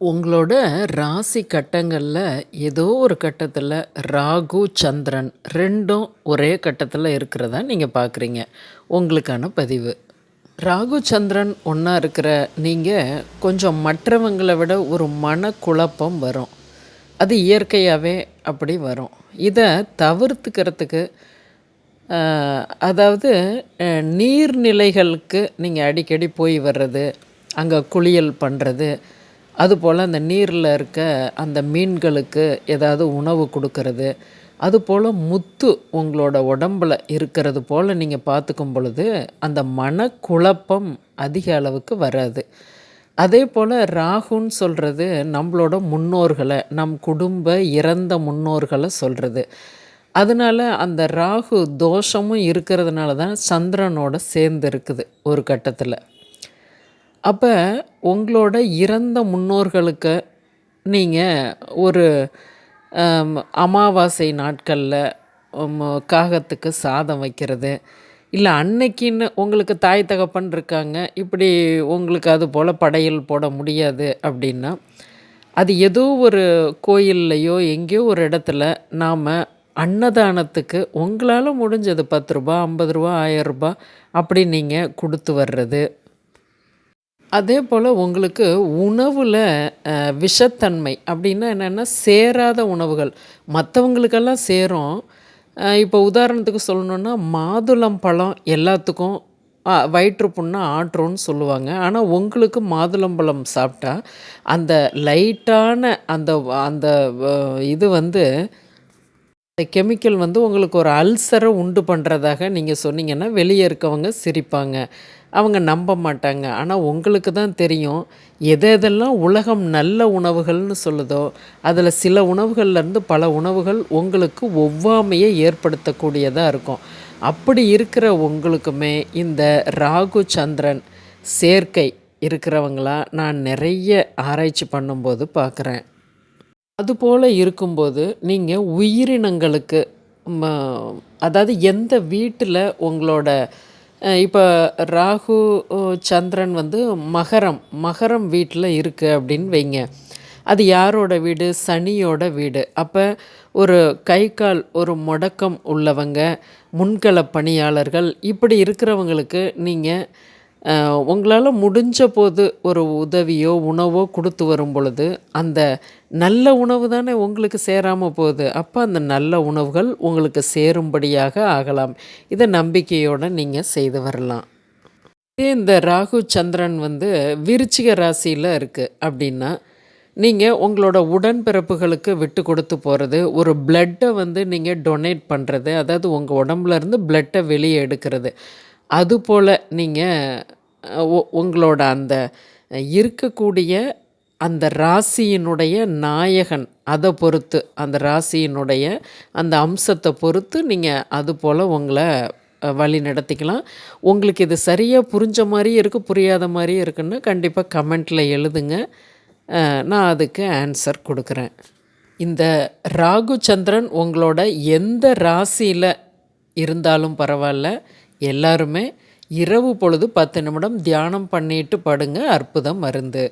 உங்களோட ராசி கட்டங்களில் ஏதோ ஒரு கட்டத்தில் ராகு, சந்திரன் ரெண்டும் ஒரே கட்டத்தில் இருக்கிறதா நீங்கள் பார்க்குறீங்க. உங்களுக்கான பதிவு. ராகு, சந்திரன் ஒன்றா இருக்கிற நீங்கள் கொஞ்சம் மற்றவங்களை விட ஒரு மனக்குழப்பம் வரும். அது இயற்கையாகவே அப்படி வரும். இதை தவிர்த்துக்கிறதுக்கு அதாவது நீர்நிலைகளுக்கு நீங்கள் அடிக்கடி போய் வர்றது, அங்கே குளியல் பண்ணுறது அதுபோல் அந்த நீரில் இருக்க அந்த மீன்களுக்கு ஏதாவது உணவு கொடுக்கறது. அதுபோல் முத்து உங்களோட உடம்புல இருக்கிறது போல் நீங்கள் பார்த்துக்கும் பொழுது, அந்த மனக்குழப்பம் அதிக அளவுக்கு வராது. அதே போல் ராகுன்னு சொல்கிறது நம்மளோட முன்னோர்களை நம் குடும்ப இறந்த முன்னோர்களை சொல்கிறது அதனால அந்த ராகு தோஷமும் இருக்கிறதுனால தான் சந்திரனோட சேர்ந்து இருக்குது ஒரு கட்டத்தில். அப்போ உங்களோட இறந்த முன்னோர்களுக்கு நீங்கள் ஒரு அமாவாசை நாட்களில் காகத்துக்கு சாதம் வைக்கிறது, இல்லை அன்னைக்குன்னு உங்களுக்கு தாய் தகப்பன் இருக்காங்க, இப்படி உங்களுக்கு அது போல் படையல் போட முடியாது அப்படின்னா, அது ஏதோ ஒரு கோயில்லையோ எங்கேயோ ஒரு இடத்துல நாம் அன்னதானத்துக்கு உங்களால் முடிஞ்சது ரூ. 10, ரூ. 50, ரூ. 1000 அப்படி நீங்கள் கொடுத்து வர்றது. அதே போல் உங்களுக்கு உணவில் விஷத்தன்மை அப்படின்னா என்னென்னா சேராத உணவுகள். மற்றவங்களுக்கெல்லாம் சேரும். இப்போ உதாரணத்துக்கு சொல்லணுன்னா மாதுளம் பழம் எல்லாத்துக்கும் வயிற்று புண்ண ஆற்றும்னு சொல்லுவாங்க. ஆனால் உங்களுக்கு மாதுளம்பழம் சாப்பிட்டா, அந்த லைட்டான அந்த அந்த இது வந்து இந்த கெமிக்கல் வந்து உங்களுக்கு ஒரு அல்சரை உண்டு பண்ணுறதாக நீங்கள் சொன்னீங்கன்னா, வெளியே இருக்கவங்க சிரிப்பாங்க. அவங்க நம்ப மாட்டாங்க. ஆனால் உங்களுக்கு தான் தெரியும். எத எதெல்லாம் உலகம் நல்ல உணவுகள்னு சொல்லுதோ, அதில் சில உணவுகள்லேருந்து பல உணவுகள் உங்களுக்கு ஒவ்வாமையை ஏற்படுத்தக்கூடியதாக இருக்கும். அப்படி இருக்கிற உங்களுக்குமே இந்த ராகு, சந்திரன் சேர்க்கை இருக்கிறவங்களா நான் நிறைய ஆராய்ச்சி பண்ணும்போது பார்க்குறேன். அதுபோல் இருக்கும்போது, நீங்கள் உயிரினங்களுக்கு ம அதாவது எந்த வீட்டில் உங்களோட இப்போ ராகு, சந்திரன் வந்து மகரம், மகரம் வீட்டில் இருக்குது அப்படின்னு வைங்க. அது யாரோட வீடு? சனியோட வீடு. அப்போ ஒரு கை, கால் ஒரு முடக்கம் உள்ளவங்க, முன்கள பணியாளர்கள் இப்படி இருக்கிறவங்களுக்கு நீங்கள் உங்களால் முடிஞ்ச போது ஒரு உதவியோ, உணவோ கொடுத்து வரும் பொழுது, அந்த நல்ல உணவு தானே உங்களுக்கு சேராமல் போகுது அப்போ அந்த நல்ல உணவுகள் உங்களுக்கு சேரும்படியாக ஆகலாம். இதை நம்பிக்கையோடு நீங்கள் செய்து வரலாம். இதே இந்த ராகு, சந்திரன் வந்து விருச்சிக ராசியில் இருக்குது அப்படின்னா, நீங்கள் உங்களோட உடன்பிறப்புகளுக்கு விட்டு கொடுத்து போகிறது ஒரு பிளட்டை வந்து நீங்கள் டொனேட் பண்ணுறது அதாவது உங்கள் உடம்புலேருந்து பிளட்டை வெளியே எடுக்கிறது. அதுபோல் நீங்கள் உங்களோட அந்த இருக்கக்கூடிய அந்த ராசியினுடைய நாயகன், அதை பொறுத்து, அந்த ராசியினுடைய அந்த அம்சத்தை பொறுத்து நீங்கள் அது போல் உங்களை வழி நடத்திக்கலாம். உங்களுக்கு இது சரியாக புரிஞ்ச மாதிரியும் இருக்குது புரியாத மாதிரியும் இருக்குன்னு கண்டிப்பாக கமெண்ட்டில் எழுதுங்க. நான் அதுக்கு ஆன்சர் கொடுக்குறேன் இந்த ராகு, சந்திரன் உங்களோட எந்த ராசியில் இருந்தாலும் பரவாயில்ல எல்லாருமே இரவு பொழுது 10 நிமிடம் தியானம் பண்ணிட்டு படுங்க. அற்புதம் மருந்து.